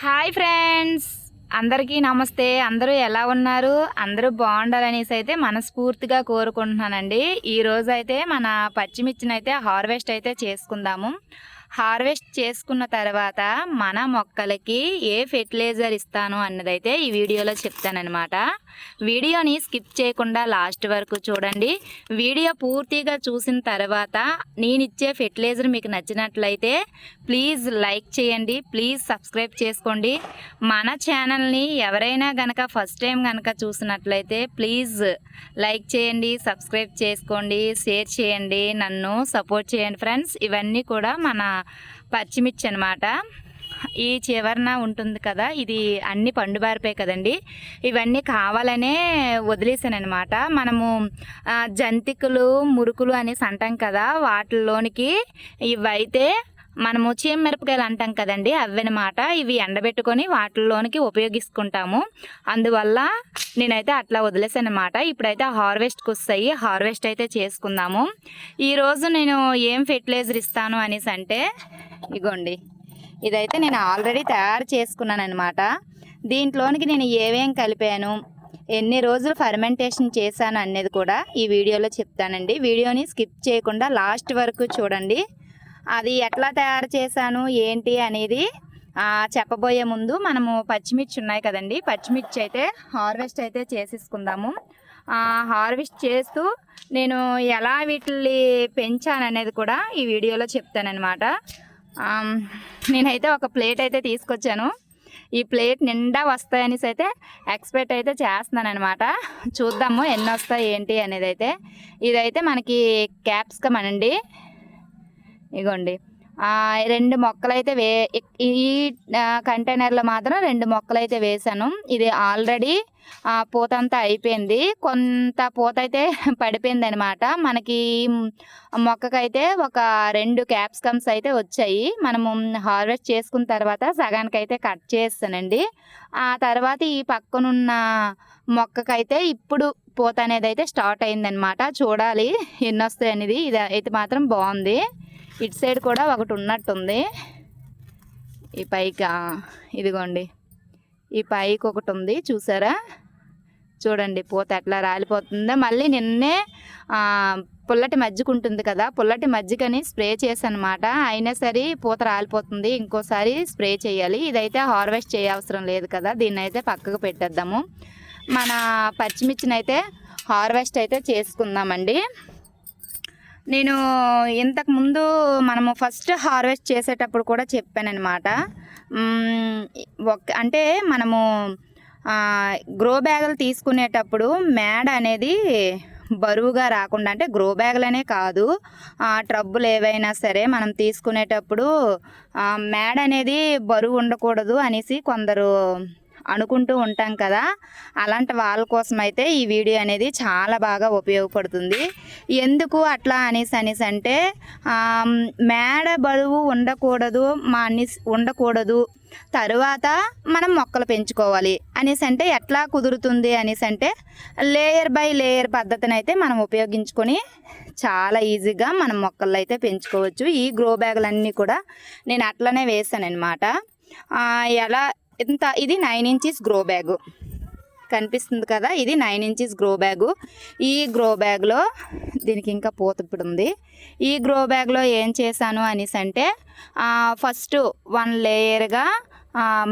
Hi friends. అందరికీ నమస్తే. అందరూ ఎలా ఉన్నారు? అందరూ బాగుండాలనేసి అయితే మనస్ఫూర్తిగా కోరుకుంటున్నానండి. ఈ అయితే మన పచ్చిమిర్చిని అయితే హార్వెస్ట్ అయితే చేసుకుందాము. హార్వెస్ట్ చేసుకున్న తర్వాత మన మొక్కలకి ఏ ఫెర్టిలైజర్ ఇస్తాను అన్నదైతే ఈ వీడియోలో చెప్తానమాట వీడియోని స్కిప్ చేయకుండా లాస్ట్ వరకు చూడండి. వీడియో పూర్తిగా చూసిన తర్వాత నేను ఇచ్చే ఫెర్టిలైజర్ మీకు నచ్చినట్లయితే ప్లీజ్ లైక్ చేయండి ప్లీజ్ సబ్స్క్రైబ్ చేసుకోండి. మన ఛానల్ని ఎవరైనా గనక ఫస్ట్ టైం కనుక చూసినట్లయితే ప్లీజ్ లైక్ చేయండి సబ్స్క్రైబ్ చేసుకోండి షేర్ చేయండి నన్ను సపోర్ట్ చేయండి ఫ్రెండ్స్. ఇవన్నీ కూడా మన పచ్చిమిర్చి అనమాట ఈ చివరన ఉంటుంది కదా ఇది అన్ని పండుబారిపోయి కదండి. ఇవన్నీ కావాలనే వదిలేసాను అనమాట మనము జంతికలు మురుకులు అనేసి అంటాం కదా వాటిలోనికి ఇవైతే మనము చీమమిరపకాయలు అంటాం కదండి అవన్నమాట ఇవి ఎండబెట్టుకొని వాటిల్లోనికి ఉపయోగించుకుంటాము అందువల్ల నేనైతే అట్లా వదిలేసాను అనమాట ఇప్పుడైతే హార్వెస్ట్కి వస్తాయి. హార్వెస్ట్ అయితే చేసుకుందాము. ఈరోజు నేను ఏం ఫెర్టిలైజర్ ఇస్తాను అనేసి అంటే ఇగోండి. ఇదైతే నేను ఆల్రెడీ తయారు చేసుకున్నాను అనమాట దీంట్లోనికి నేను ఏమేం కలిపాను ఎన్ని రోజులు ఫర్మెంటేషన్ చేశాను అనేది కూడా ఈ వీడియోలో చెప్తానండి. వీడియోని స్కిప్ చేయకుండా లాస్ట్ వరకు చూడండి. అది ఎట్లా తయారు చేశాను ఏంటి అనేది చెప్పబోయే ముందు మనము పచ్చిమిర్చి ఉన్నాయి కదండి. పచ్చిమిర్చి అయితే హార్వెస్ట్ అయితే చేసేసుకుందాము. హార్వెస్ట్ చేస్తూ నేను ఎలా వీటిని పెంచాననేది కూడా ఈ వీడియోలో చెప్తానమాట నేనైతే ఒక ప్లేట్ అయితే తీసుకొచ్చాను. ఈ ప్లేట్ నిండా వస్తాయనేసి అయితే ఎక్స్పెక్ట్ అయితే చేస్తున్నాను అనమాట చూద్దాము ఎన్ని వస్తాయి ఏంటి అనేది అయితే. ఇదైతే మనకి క్యాప్సికమ్ అనండి. ఇగోండి. రెండు మొక్కలైతే వే ఈ కంటైనర్లో మాత్రం రెండు మొక్కలైతే వేసాను. ఇది ఆల్రెడీ ఆ, పూత అంతా అయిపోయింది. కొంత పూత అయితే పడిపోయింది అనమాట మనకి మొక్కకైతే ఒక రెండు క్యాప్సికమ్స్ అయితే వచ్చాయి. మనము హార్వెస్ట్ చేసుకున్న తర్వాత సగానికి అయితే కట్ చేస్తానండి. ఆ తర్వాత ఈ పక్కనున్న మొక్కకైతే ఇప్పుడు పూత అనేది అయితే స్టార్ట్ అయిందనమాట. చూడాలి ఎన్ని వస్తాయి అనేది ఇది అయితే మాత్రం బాగుంది. ఇటు సైడ్ కూడా ఒకటి ఉన్నట్టుంది. ఈ పైకి ఇదిగోండి. ఈ పైకి ఒకటి ఉంది చూసారా? చూడండి పూత ఎట్లా రాలిపోతుందో? మళ్ళీ నిన్నే పుల్లటి మజ్జిగ ఉంటుంది కదా పుల్లటి మజ్జిగని స్ప్రే చేశానమాట. అయినా సరే పూత రాలిపోతుంది ఇంకోసారి స్ప్రే చేయాలి. ఇదైతే హార్వెస్ట్ చేయవసరం లేదు కదా దీన్ని అయితే పక్కకు పెట్టేద్దాము. మన పచ్చిమిర్చినైతే హార్వెస్ట్ అయితే చేసుకుందామండి. నేను ఇంతకు ముందు మనము ఫస్ట్ హార్వెస్ట్ చేసేటప్పుడు కూడా చెప్పానమాట అంటే మనము గ్రో బ్యాగులు తీసుకునేటప్పుడు మేడ అనేది బరువుగా రాకుండా అంటే గ్రో బ్యాగులనే కాదు ట్రబ్బులు ఏవైనా సరే మనం తీసుకునేటప్పుడు మేడ అనేది బరువు ఉండకూడదు అనేసి కొందరు అనుకుంటూ ఉంటాం కదా. అలాంటి వాళ్ళ కోసం అయితే ఈ వీడియో అనేది చాలా బాగా ఉపయోగపడుతుంది. ఎందుకు అట్లా అనేసి అనేసి అంటే మేడ బరువు ఉండకూడదు మా అన్ని ఉండకూడదు. తరువాత మనం మొక్కలు పెంచుకోవాలి అనేసి అంటే ఎట్లా కుదురుతుంది అనేసి అంటే లేయర్ బై లేయర్ పద్ధతిని అయితే మనం ఉపయోగించుకొని చాలా ఈజీగా మనం మొక్కలు అయితే పెంచుకోవచ్చు. ఈ గ్రో బ్యాగులన్నీ కూడా నేను అట్లనే వేసాను అనమాట ఎలా ఇంత ఇది నైన్ ఇంచెస్ గ్రో బ్యాగు కనిపిస్తుంది కదా ఇది నైన్ ఇంచెస్ గ్రో బ్యాగు ఈ గ్రో బ్యాగ్లో దీనికి ఇంకా పూత ఇప్పుడు ఉంది. ఈ గ్రో బ్యాగ్లో ఏం చేశాను అనేసి అంటే ఫస్ట్ వన్ లేయర్గా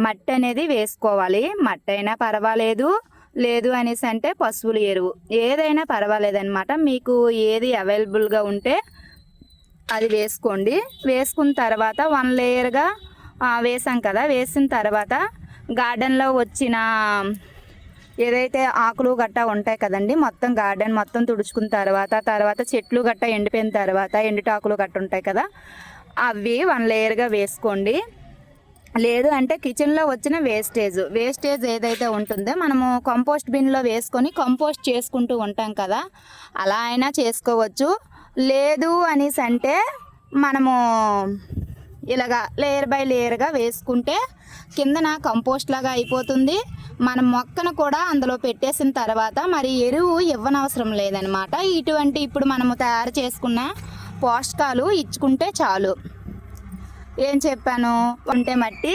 మట్టి అనేది వేసుకోవాలి. మట్టి అయినా పర్వాలేదు. లేదు అనేసి అంటే పశువుల ఎరువు. ఏదైనా పర్వాలేదు అనమాట మీకు ఏది అవైలబుల్గా ఉంటే అది వేసుకోండి. వేసుకున్న తర్వాత వన్ లేయర్గా వేసాం కదా వేసిన తర్వాత గార్డెన్లో వచ్చిన ఏదైతే ఆకులు గట్ట ఉంటాయి కదండి మొత్తం గార్డెన్ మొత్తం తుడుచుకున్న తర్వాత తర్వాత చెట్లు గట్ట ఎండిపోయిన తర్వాత ఎండుటాకులు గట్ట ఉంటాయి కదా అవి వన్ లేయర్గా వేసుకోండి. లేదు అంటే కిచెన్లో వచ్చిన వేస్టేజ్ వేస్టేజ్ ఏదైతే ఉంటుందో మనము కంపోస్ట్ బిన్లో వేసుకొని కంపోస్ట్ చేసుకుంటూ ఉంటాం కదా అలా అయినా చేసుకోవచ్చు. లేదు అనేసి అంటే మనము ఇలాగా లేయర్ బై లేయర్గా వేసుకుంటే కిందన కంపోస్ట్ లాగా అయిపోతుంది. మన మొక్కను కూడా అందులో పెట్టేసిన తర్వాత మరి ఎరువు ఇవ్వనవసరం లేదనమాట ఇటువంటి ఇప్పుడు మనము తయారు చేసుకున్న పోషకాలు ఇచ్చుకుంటే చాలు. ఏం చెప్పాను? ఉంటే మట్టి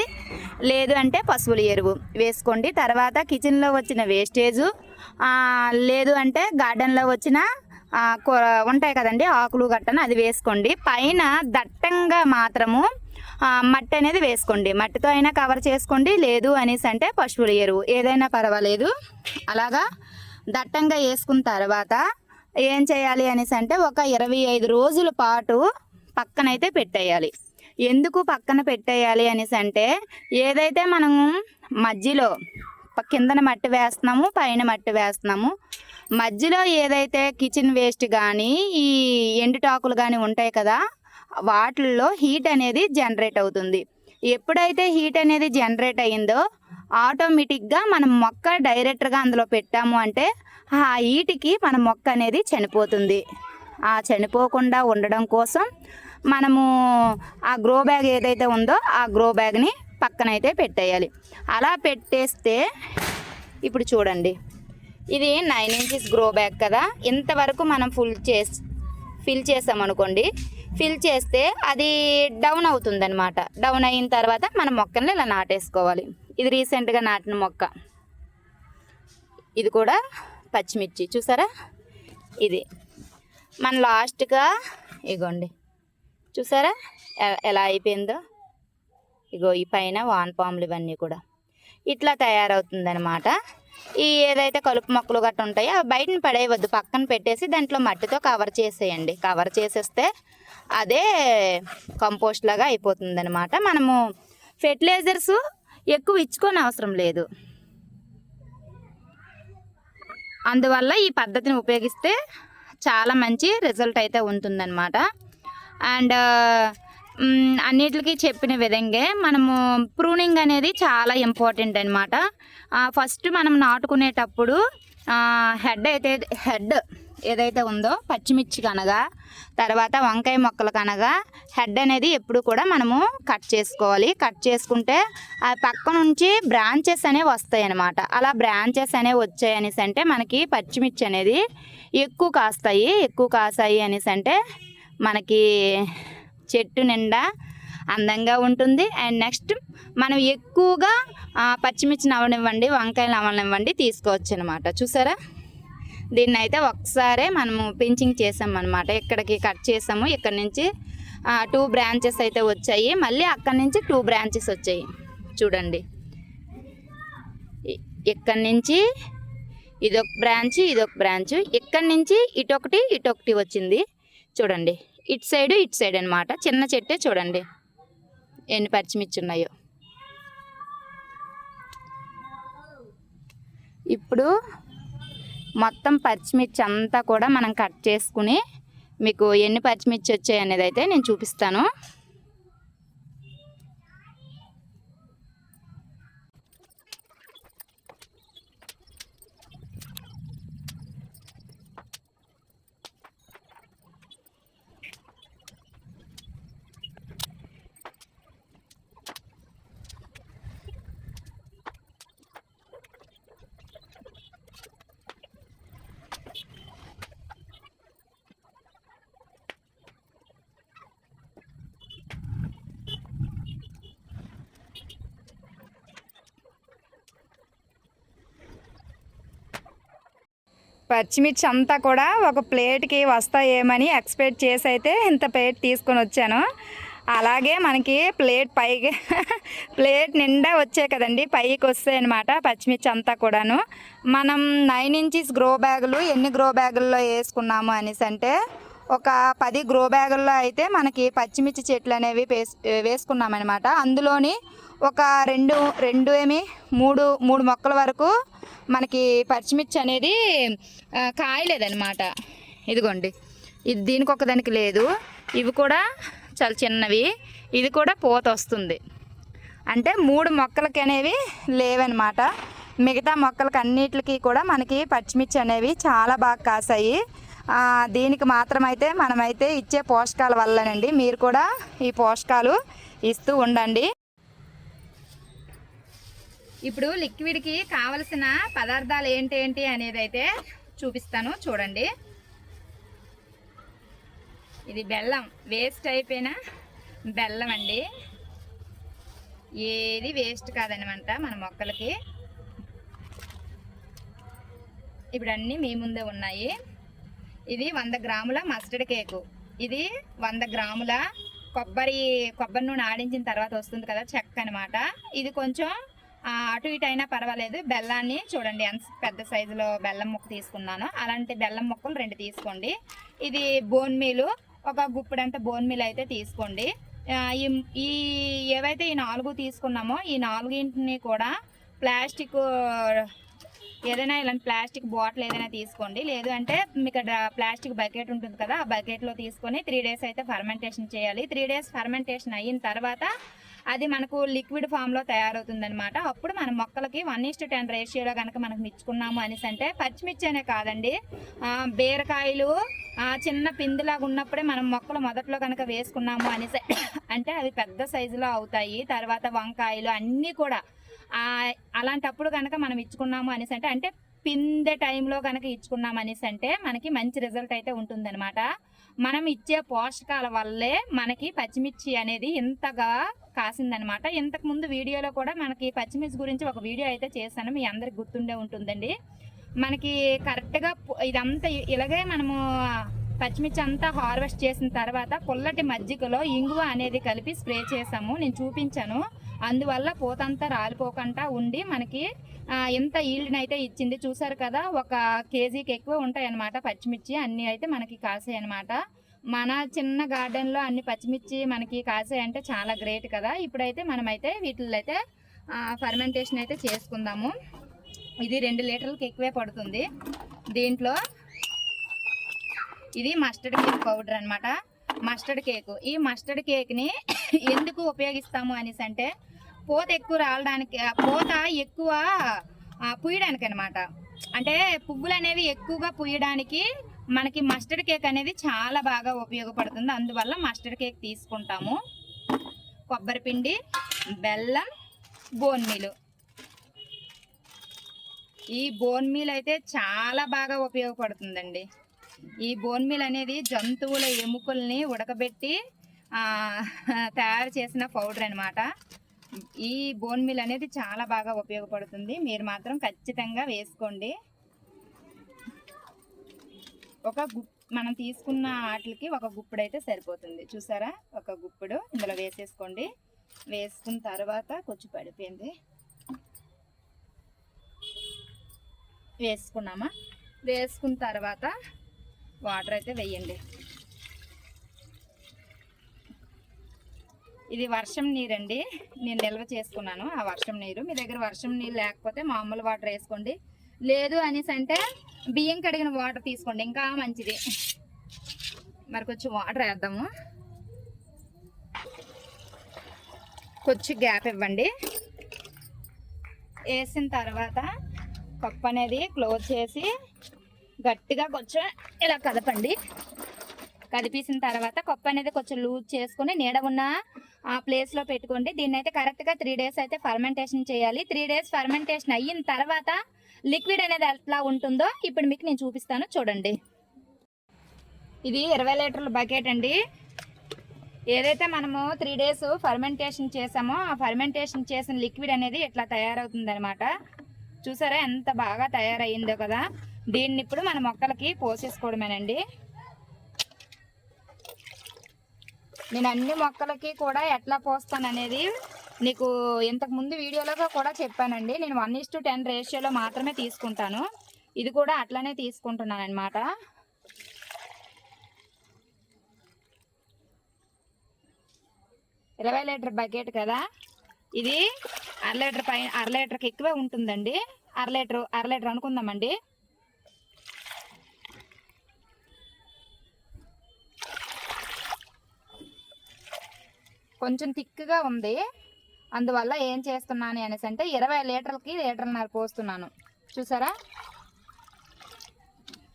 లేదు అంటే పశువుల ఎరువు వేసుకోండి. తర్వాత కిచెన్లో వచ్చిన వేస్టేజు లేదు అంటే గార్డెన్లో వచ్చిన ఉంటాయి కదండి ఆకులు గట్టన అది వేసుకోండి. పైన దట్టంగా మాత్రము మట్టి అనేది వేసుకోండి. మట్టితో అయినా కవర్ చేసుకోండి. లేదు అనేసి అంటే పశువుల ఎరువు ఏదైనా పర్వాలేదు. అలాగా దట్టంగా వేసుకున్న తర్వాత ఏం చేయాలి అనేసి అంటే ఒక ఇరవై ఐదు రోజుల పాటు పక్కనైతే పెట్టేయాలి. ఎందుకు పక్కన పెట్టేయాలి అనేసి అంటే ఏదైతే మనం మధ్యలో కిందన మట్టి వేస్తున్నాము పైన మట్టి వేస్తున్నాము మధ్యలో ఏదైతే కిచెన్ వేస్ట్ కానీ ఈ ఎండుటాకులు కానీ ఉంటాయి కదా వాటిల్లో హీట్ అనేది జనరేట్ అవుతుంది. ఎప్పుడైతే హీట్ అనేది జనరేట్ అయిందో ఆటోమేటిక్గా మనం మొక్క డైరెక్ట్గా అందులో పెట్టాము అంటే ఆ హీట్కి మన మొక్క అనేది చనిపోతుంది. ఆ చనిపోకుండా ఉండడం కోసం మనము ఆ గ్రో బ్యాగ్ ఏదైతే ఉందో ఆ గ్రో బ్యాగ్ని పక్కనైతే పెట్టేయాలి. అలా పెట్టేస్తే ఇప్పుడు చూడండి. ఇది నైన్ ఇంచెస్ గ్రో బ్యాగ్ కదా. ఇంతవరకు మనం ఫుల్ చేసి ఫిల్ చేసామనుకోండి ఫిల్ చేస్తే అది డౌన్ అవుతుందన్నమాట. డౌన్ అయిన తర్వాత మన మొక్కని ఇలా నాటేసుకోవాలి. ఇది రీసెంట్గా నాటిన మొక్క. ఇది కూడా పచ్చిమిర్చి. చూసారా? ఇది. మన లాస్ట్గా ఇగోండి. చూసారా? ఎలా అయిపోయిందో? ఇగో ఈ పైన వాన్ పాములు ఇవన్నీ కూడా. ఇట్లా తయారవుతుందనమాట ఈ ఏదైతే కలుపు మొక్కలు గట్ట ఉంటాయో అవి బయటని పడేయవద్దు. పక్కన పెట్టేసి దాంట్లో మట్టితో కవర్ చేసేయండి. కవర్ చేసేస్తే అదే కంపోస్ట్ లాగా అయిపోతుంది అనమాట మనము ఫెర్టిలైజర్స్ ఎక్కువ ఇచ్చుకోని అవసరం లేదు. అందువల్ల ఈ పద్ధతిని ఉపయోగిస్తే చాలా మంచి రిజల్ట్ అయితే ఉంటుందన్నమాట. అండ్ అన్నిటికీ చెప్పిన విధంగా మనము ప్రూనింగ్ అనేది చాలా ఇంపార్టెంట్ అనమాట ఫస్ట్ మనం నాటుకునేటప్పుడు హెడ్ అయితే హెడ్ ఏదైతే ఉందో పచ్చిమిర్చి కనగా తర్వాత వంకాయ మొక్కలు కనగా హెడ్ అనేది ఎప్పుడు కూడా మనము కట్ చేసుకోవాలి. కట్ చేసుకుంటే ఆ పక్క నుంచి బ్రాంచెస్ అనేవి వస్తాయి అన్నమాట. అలా బ్రాంచెస్ అనేవి వచ్చాయి అనేసి అంటే మనకి పచ్చిమిర్చి అనేది ఎక్కువ కాస్తాయి. ఎక్కువ కాసాయి అనేసి అంటే మనకి చెట్టు నిండా అందంగా ఉంటుంది. అండ్ నెక్స్ట్ మనం ఎక్కువగా పచ్చిమిర్చి పచ్చిమిర్చిని అవనివ్వండి వంకాయలు అవనివ్వండి తీసుకోవచ్చు అనమాట చూసారా? దీన్ని అయితే ఒకసారే మనము పెంచింగ్ చేసాం అనమాట ఇక్కడికి కట్ చేసాము ఇక్కడ నుంచి టూ బ్రాంచెస్ అయితే వచ్చాయి. మళ్ళీ అక్కడి నుంచి టూ బ్రాంచెస్ వచ్చాయి. చూడండి. ఇక్కడి నుంచి ఇదొక బ్రాంచ్ ఇదొక బ్రాంచ్. ఇక్కడి నుంచి ఇటొకటి ఇటొకటి వచ్చింది. చూడండి. ఇటు సైడ్ ఇటు సైడ్ అనమాట చిన్న చెట్టే చూడండి. ఎన్ని పచ్చిమిర్చి ఉన్నాయో ఇప్పుడు మొత్తం పచ్చిమిర్చి అంతా కూడా మనం కట్ చేసుకుని మీకు ఎన్ని పచ్చిమిర్చి వచ్చాయి అనేది అయితే నేను చూపిస్తాను. పచ్చిమిర్చి అంతా కూడా ఒక ప్లేట్కి వస్తాయేమని ఎక్స్పెక్ట్ చేసి అయితే ఇంత ప్లేట్ తీసుకొని వచ్చాను. అలాగే మనకి ప్లేట్ పైకి ప్లేట్ నిండా వచ్చాయి కదండి పైకి వస్తాయి అనమాట పచ్చిమిర్చి అంతా కూడాను. మనం నైన్ ఇంచెస్ గ్రో బ్యాగులు ఎన్ని గ్రో బ్యాగుల్లో వేసుకున్నాము అనేసి అంటే ఒక పది గ్రో బ్యాగుల్లో అయితే మనకి పచ్చిమిర్చి చెట్లు అనేవి వేస్ వేసుకున్నామన్నమాట. అందులోని ఒక రెండు రెండు ఏమి మూడు మూడు మొక్కల వరకు మనకి పచ్చిమిర్చి అనేది కాయలేదన్నమాట. ఇదిగోండి. ఇది దీనికి ఒకదానికి లేదు. ఇవి కూడా చాలా చిన్నవి. ఇది కూడా పూత వస్తుంది. అంటే మూడు మొక్కలకి అనేవి లేవన్నమాట. మిగతా మొక్కలకి అన్నిటికీ కూడా మనకి పచ్చిమిర్చి అనేవి చాలా బాగా కాసాయి. దీనికి మాత్రమైతే మనమైతే ఇచ్చే పోషకాల వల్లనండి. మీరు కూడా ఈ పోషకాలు ఇస్తూ ఉండండి. ఇప్పుడు లిక్విడ్కి కావలసిన పదార్థాలు ఏంటి ఏంటి అనేది అయితే చూపిస్తాను. చూడండి. ఇది బెల్లం. వేస్ట్ అయిపోయిన బెల్లం అండి. ఏది వేస్ట్ కాదనమాట మన మొక్కలకి. ఇప్పుడు అన్నీ మీ ముందే ఉన్నాయి. ఇది వంద గ్రాముల మస్టర్డ్ కేకు ఇది వంద గ్రాముల కొబ్బరి కొబ్బరి నూనె ఆడించిన తర్వాత వస్తుంది కదా చెక్క అనమాట ఇది కొంచెం అటు ఇటు అయినా పర్వాలేదు. బెల్లాన్ని చూడండి ఎంత పెద్ద సైజులో బెల్లం ముక్క తీసుకున్నాను. అలాంటి బెల్లం ముక్కలు రెండు తీసుకోండి. ఇది బోన్ మీలు ఒక గుప్పిడంత బోన్ మీల్ అయితే తీసుకోండి. ఈ ఈ ఏవైతే ఈ నాలుగు తీసుకున్నామో ఈ నాలుగింటిని కూడా ప్లాస్టిక్ ఏదైనా ఇలాంటి ప్లాస్టిక్ బాటిల్ ఏదైనా తీసుకోండి. లేదు అంటే మీకు ప్లాస్టిక్ బకెట్ ఉంటుంది కదా ఆ బకెట్లో తీసుకొని త్రీ డేస్ అయితే ఫర్మెంటేషన్ చేయాలి. త్రీ డేస్ ఫర్మెంటేషన్ అయిన తర్వాత అది మనకు లిక్విడ్ ఫామ్లో తయారవుతుంది అనమాట అప్పుడు మన మొక్కలకి వన్ ఇస్ టు టెన్ రేషియోలో కనుక మనకు మిచ్చుకున్నాము అనేసి అంటే పచ్చిమిర్చి అనే కాదండి బీరకాయలు చిన్న పిందిలాగా ఉన్నప్పుడే మనం మొక్కలు మొదట్లో కనుక వేసుకున్నాము అనేసి అంటే అవి పెద్ద సైజులో అవుతాయి. తర్వాత వంకాయలు అన్నీ కూడా అలాంటప్పుడు కనుక మనం ఇచ్చుకున్నాము అనేసి అంటే అంటే పిందె టైంలో కనుక ఇచ్చుకున్నాం అనేసి అంటే మనకి మంచి రిజల్ట్ అయితే ఉంటుందన్నమాట. మనం ఇచ్చే పోషకాల వల్లే మనకి పచ్చిమిర్చి అనేది ఇంతగా కాసిందనమాట ఇంతకు ముందు వీడియోలో కూడా మనకి పచ్చిమిర్చి గురించి ఒక వీడియో అయితే చేశాను మీ అందరికి గుర్తుండే ఉంటుందండి. మనకి కరెక్ట్గా ఇదంతా ఇలాగే మనము పచ్చిమిర్చి అంతా హార్వెస్ట్ చేసిన తర్వాత పుల్లటి మజ్జిగలో ఇంగువ అనేది కలిపి స్ప్రే చేసాము నేను చూపించాను. అందువల్ల పూతంతా రాలిపోకుండా ఉండి మనకి ఎంత ఈల్డ్ని అయితే ఇచ్చింది చూసారు కదా ఒక కేజీకి ఎక్కువ ఉంటాయన్నమాట పచ్చిమిర్చి. అన్నీ అయితే మనకి కాసాయి అనమాట మన చిన్న గార్డెన్లో అన్ని పచ్చిమిర్చి మనకి కాసాయి అంటే చాలా గ్రేట్ కదా. ఇప్పుడైతే మనమైతే వీటిల్లో అయితే ఫర్మెంటేషన్ అయితే చేసుకుందాము. ఇది రెండు లీటర్లకి ఎక్కువే పడుతుంది. దీంట్లో ఇది మస్టర్డ్ కేక్ పౌడర్ అనమాట మస్టర్డ్ కేక్ ఈ మస్టర్డ్ కేక్ని ఎందుకు ఉపయోగిస్తాము అనేసి అంటే పూత ఎక్కువ రావడానికి ఆ, పూత ఎక్కువ పుయ్యడానికి అనమాట అంటే పువ్వులు అనేవి ఎక్కువగా పుయ్యడానికి మనకి మస్టర్డ్ కేక్ అనేది చాలా బాగా ఉపయోగపడుతుంది. అందువల్ల మస్టర్డ్ కేక్ తీసుకుంటాము. కొబ్బరి పిండి బెల్లం బోన్ మీలు. ఈ బోన్ మీల్ అయితే చాలా బాగా ఉపయోగపడుతుందండి. ఈ బోన్ మీల్ అనేది జంతువుల ఎముకల్ని ఉడకబెట్టి తయారు చేసిన పౌడర్ అనమాట. ఈ బోన్ మీల్ అనేది చాలా బాగా ఉపయోగపడుతుంది. మీరు మాత్రం ఖచ్చితంగా వేసుకోండి. ఒక గుప్ మనం తీసుకున్న ఆటలకి ఒక గుప్పుడు అయితే సరిపోతుంది. చూసారా? ఒక గుప్పుడు. ఇందులో వేసేసుకోండి. వేసుకున్న తర్వాత కొంచెం పడిపోయింది. వేసుకున్నామా? వేసుకున్న తర్వాత వాటర్ అయితే వేయండి. ఇది వర్షం నీరండి. నేను నిల్వ చేసుకున్నాను ఆ వర్షం నీరు. మీ దగ్గర వర్షం నీరు లేకపోతే మామూలు వాటర్ వేసుకోండి. లేదు అనేసి అంటే బియ్యం కడిగిన వాటర్ తీసుకోండి. ఇంకా మంచిది. మరి కొంచెం వాటర్ వేద్దాము. కొంచెం గ్యాప్ ఇవ్వండి. వేసిన తర్వాత కప్పు అనేది క్లోజ్ చేసి గట్టిగా కొంచెం ఇలా కదపండి. కదిపేసిన తర్వాత కప్పు అనేది కొంచెం లూజ్ చేసుకుని నీడ ఉన్న ఆ ప్లేస్లో పెట్టుకోండి. దీన్ని అయితే కరెక్ట్గా త్రీ డేస్ అయితే ఫర్మెంటేషన్ చేయాలి. త్రీ డేస్ ఫర్మెంటేషన్ అయిన తర్వాత లిక్విడ్ అనేది ఎట్లా ఉంటుందో ఇప్పుడు మీకు నేను చూపిస్తాను. చూడండి. ఇది ఇరవై లీటర్ల బకెట్ అండి. ఏదైతే మనము త్రీ డేస్ ఫర్మెంటేషన్ చేసామో ఆ ఫర్మెంటేషన్ చేసిన లిక్విడ్ అనేది ఇట్లా తయారవుతుంది అనమాట చూసారా ఎంత బాగా తయారయ్యిందో కదా. దీన్ని ఇప్పుడు మన మొక్కలకి పోసేసుకోవడమేనండి. నేను అన్ని మొక్కలకి కూడా ఎట్లా పోస్తాను అనేది నీకు ఇంతకు ముందు వీడియోలో కూడా చెప్పానండి. నేను వన్ ఇస్ టు టెన్ రేషియోలో మాత్రమే తీసుకుంటాను. ఇది కూడా అట్లానే తీసుకుంటున్నాను అనమాట ఇరవై లీటర్ బకెట్ కదా? ఇది అర లీటర్ పైన అర లీటర్కి ఎక్కువే ఉంటుందండి. అర లీటర్ అర లీటర్ అనుకుందామండి. కొంచెం థిక్గా ఉంది. అందువల్ల ఏం చేస్తున్నాను అనేసి అంటే ఇరవై లీటర్లకి లీటర్న్నర పోస్తున్నాను. చూసారా?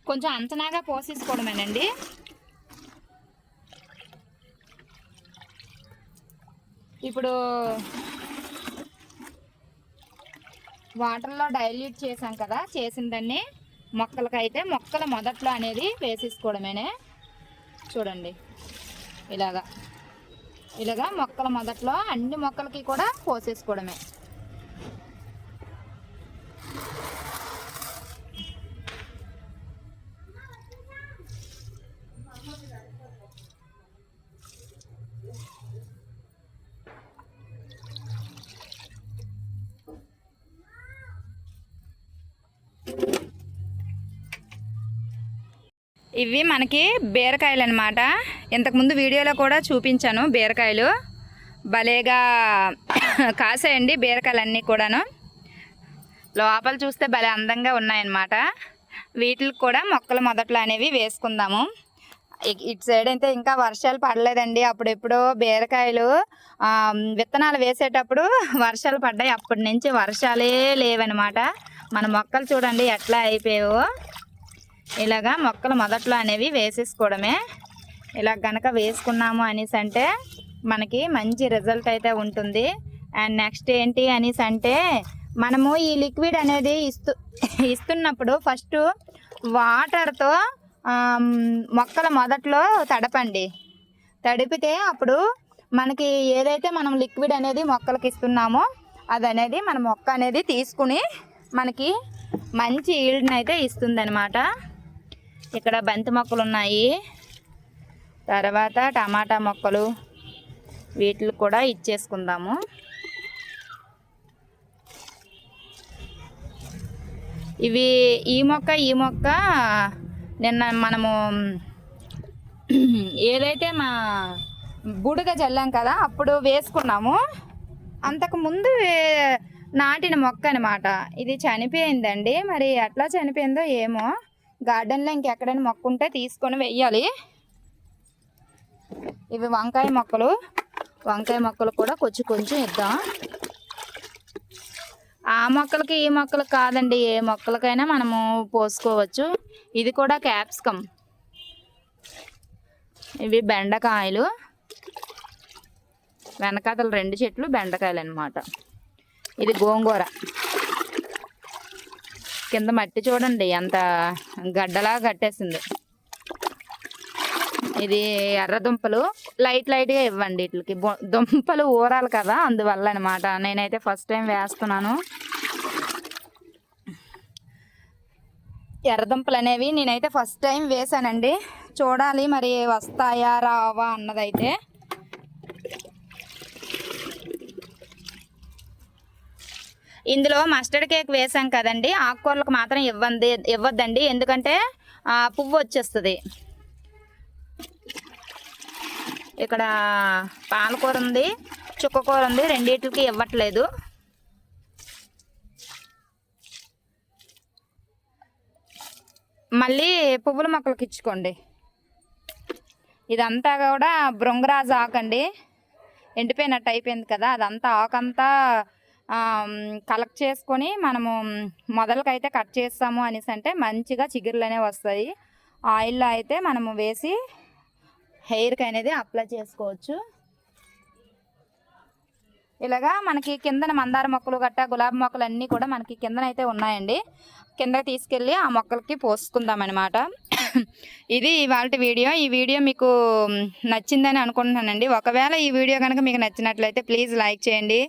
కొంచెం అంచనాగా పోసేసుకోవడమేనండి. ఇప్పుడు వాటర్లో డైల్యూట్ చేసాం కదా చేసిన దాన్ని మొక్కలకైతే మొక్కల మొదట్లో అనేది వేసేసుకోవడమేనే. చూడండి. ఇలాగా. ఇలాగా మొక్కల మొదట్లో అన్ని మొక్కలకి కూడా పోసేసుకోవడమే ఇవి మనకి బీరకాయలు అనమాట ఇంతకుముందు వీడియోలో కూడా చూపించాను బీరకాయలు. భలేగా కాసేయండి బీరకాయలు అన్నీ కూడాను. లోపల చూస్తే భలే అందంగా ఉన్నాయన్నమాట. వీటికి కూడా మొక్కలు మొదట్లో అనేవి వేసుకుందాము. ఇటు సైడ్ అయితే ఇంకా వర్షాలు పడలేదండి. అప్పుడెప్పుడో బీరకాయలు విత్తనాలు వేసేటప్పుడు వర్షాలు పడ్డాయి. అప్పటి నుంచి వర్షాలే లేవన్నమాట. మన మొక్కలు చూడండి ఎట్లా అయిపోయావో. ఇలాగా మొక్కలు మొదట్లో అనేవి వేసేసుకోవడమే. ఇలా గనక వేసుకున్నాము అనేసి అంటే మనకి మంచి రిజల్ట్ అయితే ఉంటుంది. అండ్ నెక్స్ట్ ఏంటి అనేసి అంటే మనము ఈ లిక్విడ్ అనేది ఇస్తు ఇస్తున్నప్పుడు ఫస్ట్ వాటర్తో మొక్కల మొదట్లో తడపండి. తడిపితే అప్పుడు మనకి ఏదైతే మనం లిక్విడ్ అనేది మొక్కలకి ఇస్తున్నామో అది అనేది మన మొక్క అనేది తీసుకుని మనకి మంచి ఈల్డ్ని అయితే ఇస్తుందన్నమాట. ఇక్కడ బంతి మొక్కలు ఉన్నాయి తర్వాత టమాటా మొక్కలు వీటికి కూడా ఇచ్చేసుకుందాము. ఇవి ఈ మొక్క ఈ మొక్క నిన్న మనము ఏదైతే మా బుడగ చల్లాం కదా అప్పుడు వేసుకున్నాము. అంతకు ముందు వే- నాటిన మొక్క అనమాట ఇది చనిపోయిందండి. మరి ఎట్లా చనిపోయిందో ఏమో. గార్డెన్లో ఇంకెక్కడైనా మొక్క ఉంటే తీసుకొని వెయ్యాలి. ఇవి వంకాయ మొక్కలు. వంకాయ మొక్కలు కూడా కొంచెం కొంచెం ఇద్దాం. ఆ మొక్కలకి ఈ మొక్కలకు కాదండి. ఏ మొక్కలకైనా మనము పోసుకోవచ్చు. ఇది కూడా క్యాప్సికమ్. ఇవి బెండకాయలు. వెనకాతలు రెండు చెట్లు బెండకాయలు అన్నమాట ఇది గోంగూర. కింద మట్టి చూడండి ఎంత గడ్డలా కట్టేసింది. ఇది ఎర్ర దుంపలు. లైట్ లైట్గా ఇవ్వండి వీటికి. దుంపలు ఊరాలి కదా అందువల్ల అనమాట నేనైతే ఫస్ట్ టైం వేస్తున్నాను. ఎర్రదుంపలు అనేవి నేనైతే ఫస్ట్ టైం వేసానండి. చూడాలి మరి వస్తాయా రావా అన్నదైతే. ఇందులో మస్టర్డ్ కేక్ వేసాం కదండి. ఆకుకూరలకు మాత్రం ఇవ్వండి ఇవ్వద్దండి. ఎందుకంటే పువ్వు వచ్చేస్తుంది. ఇక్కడ పాలకూర ఉంది చుక్కకూర ఉంది రెండింటికి ఇవ్వట్లేదు. మళ్ళీ పువ్వుల మొక్కలకి ఇచ్చుకోండి. ఇదంతా కూడా భృంగరాజు ఆకండి. ఎండిపోయినట్టు అయిపోయింది కదా అదంతా ఆకంతా కలెక్ట్ చేసుకొని మనము మొదలకైతే కట్ చేస్తాము అనేసి అంటే మంచిగా చిగుర్లు అనేవి వస్తాయి ఆయిల్లో అయితే మనము వేసి హెయిర్కి అనేది అప్లై చేసుకోవచ్చు. ఇలాగా మనకి కిందన మందార మొక్కలు గట్ట గులాబీ మొక్కలు అన్నీ కూడా మనకి కిందన అయితే ఉన్నాయండి. కింద తీసుకెళ్ళి ఆ మొక్కలకి పోసుకుందాం అనమాట ఇది ఇవాళ వీడియో. ఈ వీడియో మీకు నచ్చిందని అనుకుంటున్నానండి. ఒకవేళ ఈ వీడియో కనుక మీకు నచ్చినట్లయితే ప్లీజ్ లైక్ చేయండి.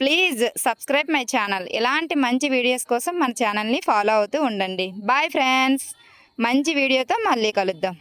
Please subscribe my channel. ఇలాంటి మంచి వీడియోస్ కోసం మన ఛానల్ని ఫాలో అవుతూ ఉండండి. Bye friends. మంచి వీడియోతో మళ్ళీ కలుద్దాం.